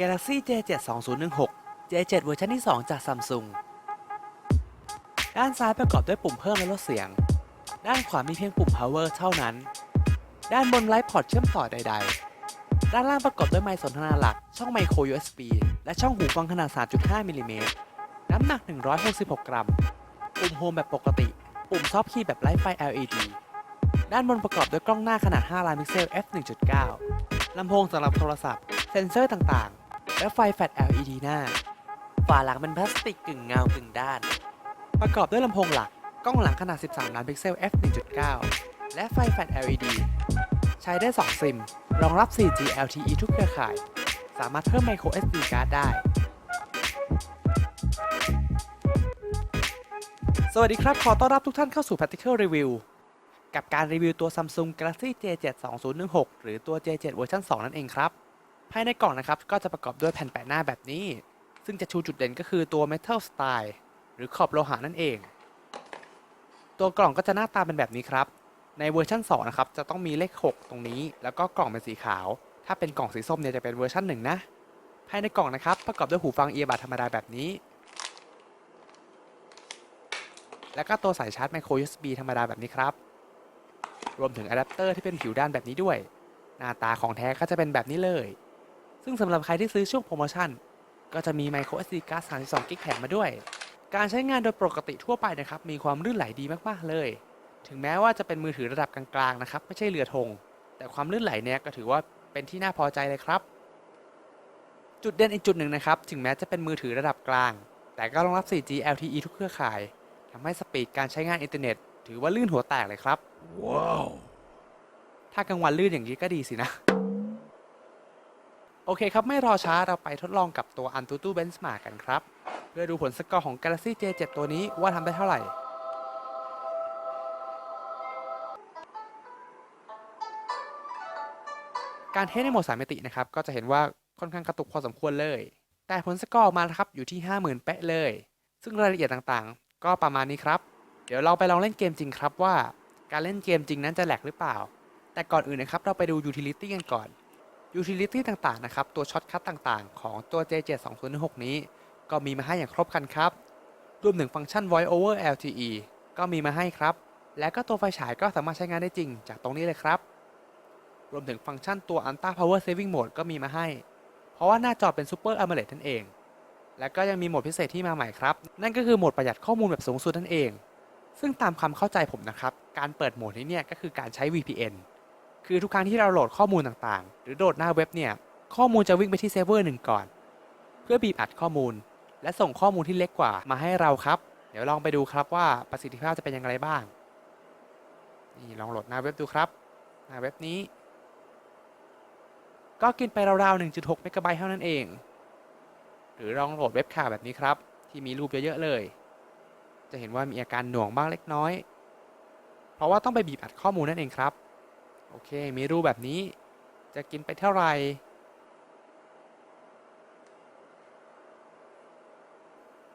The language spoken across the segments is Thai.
Galaxy J7 2016 J7 เวอร์ชันที่ 2 จาก Samsung ด้านซ้ายประกอบด้วยปุ่มเพิ่มและลดเสียง ด้านขวามีเพียงปุ่ม power เท่านั้น ด้านบนไร้พอร์ตเชื่อมต่อใด ๆ ด้านล่างประกอบด้วยไมค์สนทนาหลัก ช่องไมโคร USB และช่องหูฟังขนาด 3.5มิลลิเมตร น้ำหนัก 166 กรัม ปุ่มโฮมแบบปกติ ปุ่มซอฟต์คีย์แบบไร้ไฟ LED ด้านบนประกอบด้วยกล้องหน้าขนาด 5 ล้านพิกเซล f 1.9ลำโพงสำหรับโทรศัพท์ เซ็นเซอร์ต่างๆ และไฟแฟลช LED หน้า ฝาหลังเป็นพลาสติกกึ่งเงากึ่งด้าน ประกอบด้วยลำโพงหลัก กล้องหลังขนาด 13 ล้านพิกเซล f 1.9 และไฟแฟลช LED ใช้ได้ 2 ซิม รองรับ 4G LTE ทุกเครือข่าย สามารถเพิ่ม micro SD card ได้ สวัสดีครับ ขอต้อนรับทุกท่านเข้าสู่ Practical Review กับการรีวิวตัว Samsung Galaxy J7 2016 หรือตัว J7 เวอร์ชัน2 นั่นเองครับ ภายในกล่องนะครับก็จะประกอบด้วยแผ่นแปะหน้าแบบนี้ ซึ่งจะชูจุดเด่นก็คือตัว Metal Style หรือขอบโลหะนั่นเอง ตัวกล่องก็จะหน้าตาเป็นแบบนี้ครับ ในเวอร์ชัน2นะครับจะต้องมีเลข 6 ตรงนี้ แล้วก็กล่องเป็นสีขาว ถ้าเป็นกล่องสีส้มเนี่ยจะเป็นเวอร์ชัน1นะภายในกล่องนะครับประกอบด้วยหูฟังเอียบัดธรรมดาแบบนี้ แล้วก็ตัวสายชาร์จ micro USB ธรรมดาแบบนี้ครับ รวมถึงอะแดปเตอร์ที่เป็นผิวด้านแบบนี้ด้วย หน้าตาของแท้ก็จะเป็นแบบนี้เลย ซึ่งสำหรับใครที่ซื้อช่วงโปรโมชั่น ก็จะมี micro SD card 32 g b แถมมาด้วย การใช้งานโดยปกติทั่วไปนะครับ มีความลื่นไหลดีมากๆเลย ถึงแม้ว่าจะเป็นมือถือระดับกลางๆนะครับ ไม่ใช่เรือธง แต่ความลื่นไหลเนี่ยก็ถือว่าเป็นที่น่าพอใจเลยครับ จุดเด่นอีกจุดหนึ่งนะครับ ถึงแม้จะเป็นมือถือระดับกลาง แต่ก็รองรับ 4G LTE ทุกเครือข่ายทำให้สปีดการใช้งานอินเทอร์เน็ต ถือว่าลื่นหัวแตกเลยครับ ว้าว ถ้ากลางวันลื่นอย่างนี้ก็ดีสินะ โอเคครับ ไม่รอช้าเราไปทดลองกับตัว Antutu Benchmark กันครับ เพื่อดูผลสกอร์ของ Galaxy J7 ตัวนี้ว่าทำได้เท่าไหร่การเทสในโหมดสามมิตินะครับ ก็จะเห็นว่าค่อนข้างกระตุกพอสมควรเลย แต่ผลสกอร์ออกมานะครับอยู่ที่ 50,000 เป๊ะเลย ซึ่งรายละเอียดต่างๆ ก็ประมาณนี้ครับ เดี๋ยวเราไปลองเล่นเกมจริงครับว่า การเล่นเกมจริงนั้นจะแหลกหรือเปล่า แต่ก่อนอื่นนะครับ เราไปดู utility กันก่อน utility ต่างๆนะครับ ตัวช็อตคัทต่างๆ ของตัว J7206 นี้ ก็มีมาให้อย่างครบครันครับ รวมถึงฟังก์ชัน voice over LTE ก็มีมาให้ครับ และก็ตัวไฟฉายก็สามารถใช้งานได้จริงจากตรงนี้เลยครับ รวมถึงฟังก์ชันตัว Ultra Power Saving Mode ก็มีมาให้ เพราะว่าหน้าจอเป็น Super AMOLED นั่นเอง และก็ยังมีโหมดพิเศษที่มาใหม่ครับ นั่นก็คือโหมดประหยัดข้อมูลแบบสูงสุดนั่นเอง ซึ่งตามความเข้าใจผมนะครับ การเปิดโหมดนี้เนี่ยก็คือการใช้ VPN คือทุกครั้งที่เราโหลดข้อมูลต่างๆ หรือโหลดหน้าเว็บเนี่ย ข้อมูลจะวิ่งไปที่เซิร์ฟเวอร์หนึ่งก่อน เพื่อบีบอัดข้อมูล และส่งข้อมูลที่เล็กกว่ามาให้เราครับ เดี๋ยวลองไปดูครับว่าประสิทธิภาพจะเป็นอย่างไรบ้าง นี่ลองโหลดหน้าเว็บดูครับ หน้าเว็บนี้ ก็กินไปราวๆ 1.6 เมกะไบต์เท่านั้นเอง หรือลองโหลดเว็บข่าวแบบนี้ครับ ที่มีรูปเยอะๆเลย จะเห็นว่ามีอาการหน่วงบ้างเล็กน้อย เพราะว่าต้องไปบีบอัดข้อมูลนั่นเองครับ อเค มีรูปแบบนี้จะกินไปเท่าไหร่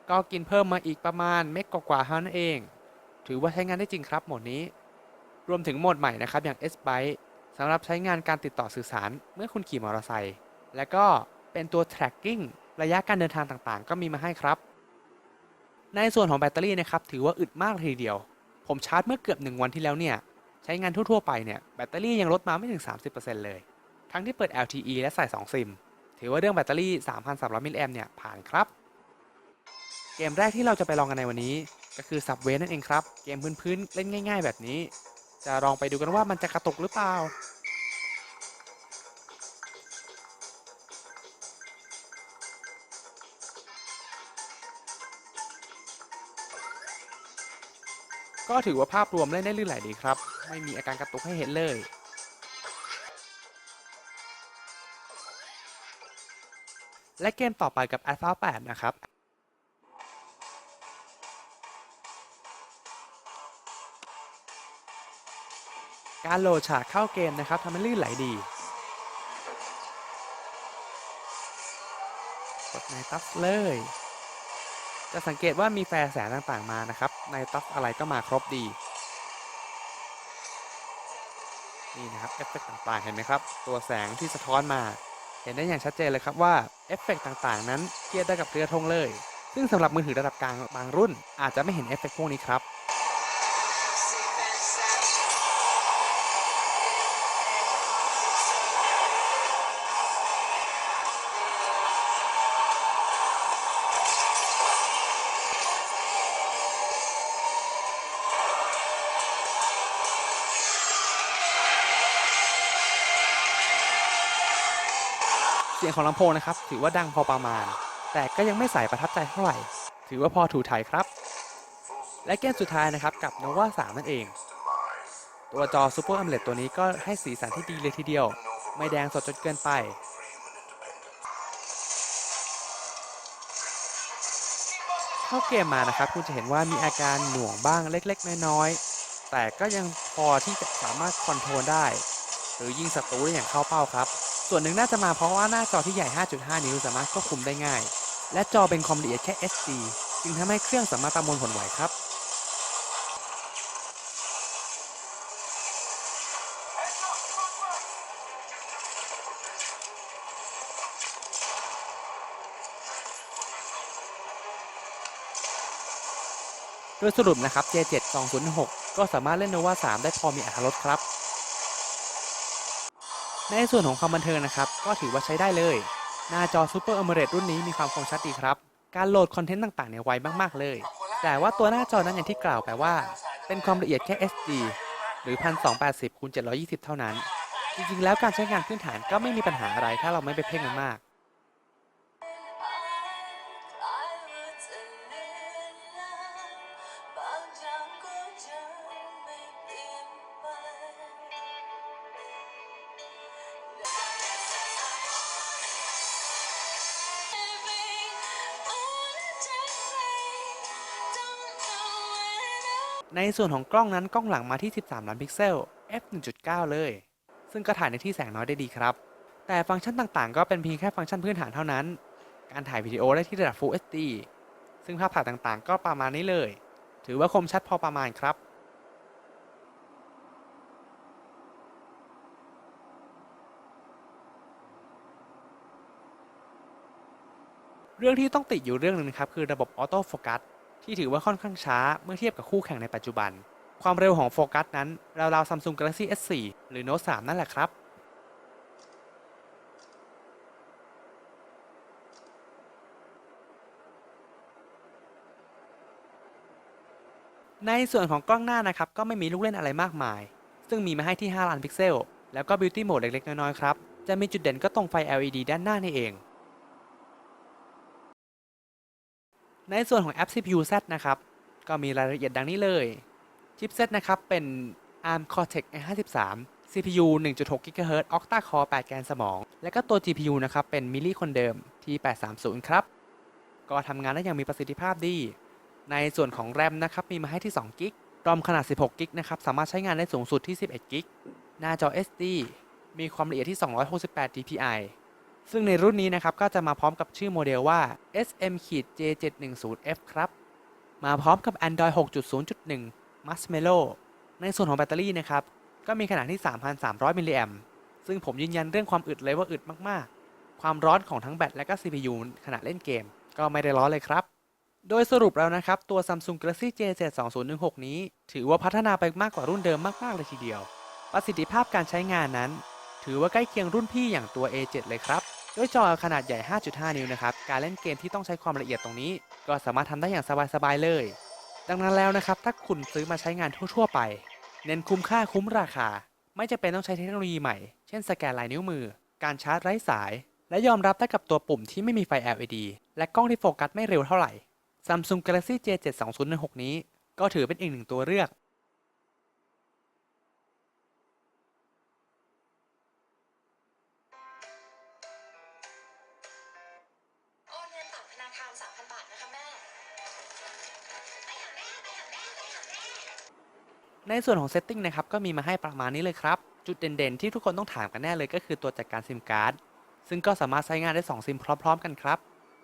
ก็กินเพิ่มมาอีกประมาณเมกกว่าๆเท่านั้นเอง ถือว่าใช้งานได้จริงครับโหมดนี้ รวมถึงโหมดใหม่นะครับอย่าง S Byte สำหรับใช้งานการติดต่อสื่อสารเมื่อคุณขี่มอเตอร์ไซค์ และก็เป็นตัว tracking ระยะการเดินทางต่างๆ ก็มีมาให้ครับ ในส่วนของแบตเตอรี่นะครับถือว่าอึดมากทีเดียว ผมชาร์จเมื่อเกือบ 1 วันที่แล้วเนี่ย ใช้งานทั่วๆไปเนี่ยแบตเตอรี่ยังลดมาไม่ถึง 30%เลย ทั้งที่เปิด LTE และใส่ 2 ซิม ถือว่าเรื่องแบตเตอรี่ 3,300 มิลลิแอมเนี่ยผ่านครับ เกมแรกที่เราจะไปลองกันในวันนี้ ก็คือ Subway นั่นเองครับ เกมพื้นๆเล่นง่าย ๆ แบบนี้ จะลองไปดูกันว่ามันจะกระตุกหรือเปล่า ก็ถือว่าภาพรวมเล่นได้ลื่นไหลดีครับ ไม่มีอาการกระตุกให้เห็นเลย และเกมต่อไปกับ a l p h a 8 นะครับการโหลดฉากเข้าเกมนะครับทำให้ลื่นไหลดี กดในตัฟเลย จะสังเกตว่ามีแฟร์แสงต่างๆมานะครับ ในตัฟอะไรก็มาครบดี นี่นะครับเอฟเฟกต์ต่างๆ เห็นไหมครับ ตัวแสงที่สะท้อนมา เห็นได้อย่างชัดเจนเลยครับว่าเอฟเฟกต์ต่างๆ นั้นเทียบได้กับเรือธงเลย ซึ่งสำหรับมือถือระดับกลางบางรุ่น อาจจะไม่เห็นเอฟเฟกต์พวกนี้ครับ สียงของลำโพงนะครับ ถือว่าดังพอประมาณ แต่ก็ยังไม่ใส่ประทับใจเท่าไหร่ ถือว่าพอถูถ่ายครับ และเกมสุดท้ายนะครับกับ Nova 3 นั่นเอง ตัวจอ Super AMOLED ตัวนี้ก็ให้สีสันที่ดีเลยทีเดียว ไม่แดงสดจนเกินไปเข้าเกมมานะครับคุณจะเห็นว่ามีอาการหน่วงบ้างเล็กๆ น้อยๆ แต่ก็ยังพอที่จะสามารถคอนโทรลได้ หรือยิงศัตรูได้อย่างเข้าเป้าครับ ส่วนหนึ่งน่าจะมาเพราะว่าหน้าจอที่ใหญ่ 5.5 นิ้วสามารถควบคุมได้ง่าย และจอเป็นความละเอียดแค่ SD จึงทำให้เครื่องสามารถประมวลผลไหวครับ โดยสรุปนะครับ J7 206 ก็สามารถเล่น Nova 3 ได้พอมีอรรถรสครับ ในส่วนของความบันเทิงนะครับ ก็ถือว่าใช้ได้เลย หน้าจอ Super AMOLED รุ่นนี้มีความคมชัดดีครับ การโหลดคอนเทนต์ต่างๆเนี่ยไวมากๆเลย แต่ว่าตัวหน้าจอนั้นอย่างที่กล่าวไปว่า เป็นความละเอียดแค่ SD หรือ 1280คูณ720 เท่านั้น จริงๆ แล้วการใช้งานพื้นฐานก็ไม่มีปัญหาอะไรถ้าเราไม่ไปเพ่งมันมาก ในส่วนของกล้องนั้นกล้องหลังมาที่ 13 ล้านพิกเซล f 1.9 เลย ซึ่งก็ถ่ายในที่แสงน้อยได้ดีครับ แต่ฟังก์ชันต่างๆ ก็เป็นเพียงแค่ฟังก์ชันพื้นฐานเท่านั้น การถ่ายวิดีโอได้ที่ระดับ Full HD ซึ่งภาพถ่ายต่างๆ ก็ประมาณนี้เลย ถือว่าคมชัดพอประมาณครับเรื่องที่ต้องติดอยู่เรื่องหนึ่งครับคือระบบออโต้โฟกัส ที่ถือว่าค่อนข้างช้าเมื่อเทียบกับคู่แข่งในปัจจุบัน ความเร็วของโฟกัสนั้น ราวๆ Samsung Galaxy S4 หรือ Note 3 นั่นแหละครับ ในส่วนของกล้องหน้านะครับ ก็ไม่มีลูกเล่นอะไรมากมาย ซึ่งมีมาให้ที่ 5 ล้านพิกเซล แล้วก็ Beauty Mode เล็กๆ น้อยๆ ครับ จะมีจุดเด่นก็ตรงไฟ LED ด้านหน้านี่เอง ในส่วนของแอป CPU Z นะครับ ก็มีรายละเอียดดังนี้เลย ชิปเซตนะครับ เป็น ARM Cortex A53 CPU 1.6 GHz Octa Core 8 แกนสมอง และก็ตัว GPU นะครับ เป็นมิลลี่คนเดิมที่ 830 ครับ ก็ทำงานได้อย่างมีประสิทธิภาพดี ในส่วนของ RAM นะครับ มีมาให้ที่2 g b รอมขนาด 16 g b นะครับ สามารถใช้งานได้สูงสุดที่ 11 g b หน้าจอ SD มีความละเอียดที่ 268 dpi ซึ่งในรุ่นนี้นะครับก็จะมาพร้อมกับชื่อโมเดลว่า SM-J710F ครับ มาพร้อมกับ Android 6.0.1 Marshmallow ในส่วนของแบตเตอรี่นะครับ ก็มีขนาดที่ 3,300 มิลลิแอมซึ่งผมยืนยันเรื่องความอึดเลยว่าอึดมากๆ ความร้อนของทั้งแบตและก็ CPU ขณะเล่นเกม ก็ไม่ได้ร้อนเลยครับ โดยสรุปแล้วนะครับ ตัว Samsung Galaxy J7 2016 นี้ ถือว่าพัฒนาไปมากกว่ารุ่นเดิมมากๆเลยทีเดียว ประสิทธิภาพการใช้งานนั้น ถือว่าใกล้เคียงรุ่นพี่อย่างตัว A7 เลยครับ ด้วยจอขนาดใหญ่ 5.5 นิ้วนะครับ การเล่นเกมที่ต้องใช้ความละเอียดตรงนี้ ก็สามารถทำได้อย่างสบายๆเลย ดังนั้นแล้วนะครับ ถ้าคุณซื้อมาใช้งานทั่วๆไป เน้นคุ้มค่าคุ้มราคา ไม่จำเป็นต้องใช้เทคโนโลยีใหม่ เช่นสแกนลายนิ้วมือ การชาร์จไร้สาย และยอมรับได้กับตัวปุ่มที่ไม่มีไฟ LED และกล้องที่โฟกัสไม่เร็วเท่าไหร่ Samsung Galaxy J7 2016นี้ ก็ถือเป็นอีกหนึ่งตัวเลือก ในส่วนของ Setting นะครับก็มีมาให้ประมาณนี้เลยครับ จุดเด่นๆ ที่ทุกคนต้องถามกันแน่เลยก็คือตัวจัดการซิมการ์ดซึ่งก็สามารถใช้งานได้ 2 ซิมพร้อมๆ กันครับ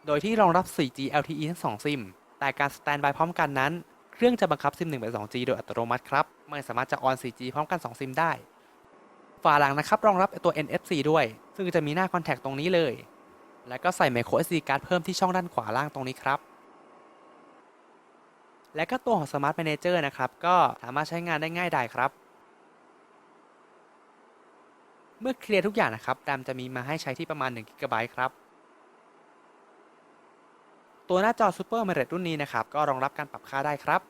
โดยที่รองรับ 4G LTE ทั้ง 2 ซิม แต่การสแตนบายพร้อมกันนั้น เครื่องจะบังคับซิม1ไป 2G โดยอัตโนมัติครับ ไม่สามารถจะออน 4G พร้อมกัน 2 ซิมได้ ฝาหลังนะครับรองรับตัว NFC ด้วย ซึ่งจะมีหน้าคอนแทคตรงนี้เลย แล้วก็ใส่ micro SD card เพิ่มที่ช่องด้านขวาล่างตรงนี้ครับ และก็ตัวของ Smart Manager นะครับ ก็สามารถใช้งานได้ง่ายดายครับ เมื่อเคลียร์ทุกอย่างนะครับแรมจะมีมาให้ใช้ที่ประมาณ1 g b ครับ ตัวหน้าจอ Super AMOLED รุ่นนี้นะครับ ก็รองรับการปรับค่าได้ครับ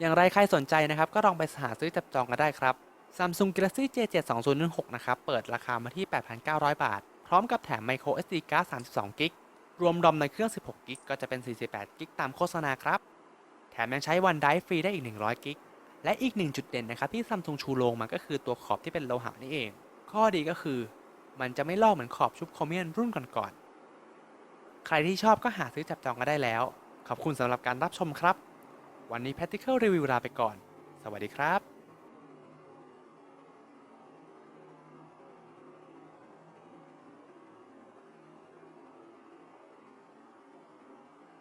อย่างไรใครสนใจนะครับ ก็ลองไปหาซื้อจับจองกันได้ครับ Samsung Galaxy J7 2016นะครับ เปิดราคามาที่ 8,900 บาท พร้อมกับแถม micro SD card 32 g b รวมรอมในเครื่อง 16 g b ก็จะเป็น 48 g b ตามโฆษณาครับ แถมยังใช้ OneDrive ฟรีได้อีก 100 g b และอีกหนึ่งจุดเด่นนะครับที่ Samsung ชูโรงมาก็คือตัวขอบที่เป็นโลหะนี่เอง ข้อดีก็คือ มันจะไม่ลอกเหมือนขอบชุบโครเมียมรุ่นก่อนๆ ใครที่ชอบก็หาซื้อจับจองกันได้แล้ว ขอบคุณสำหรับการรับชมครับ วันนี้ Practical Review ลาไปก่อน สวัสดีครับ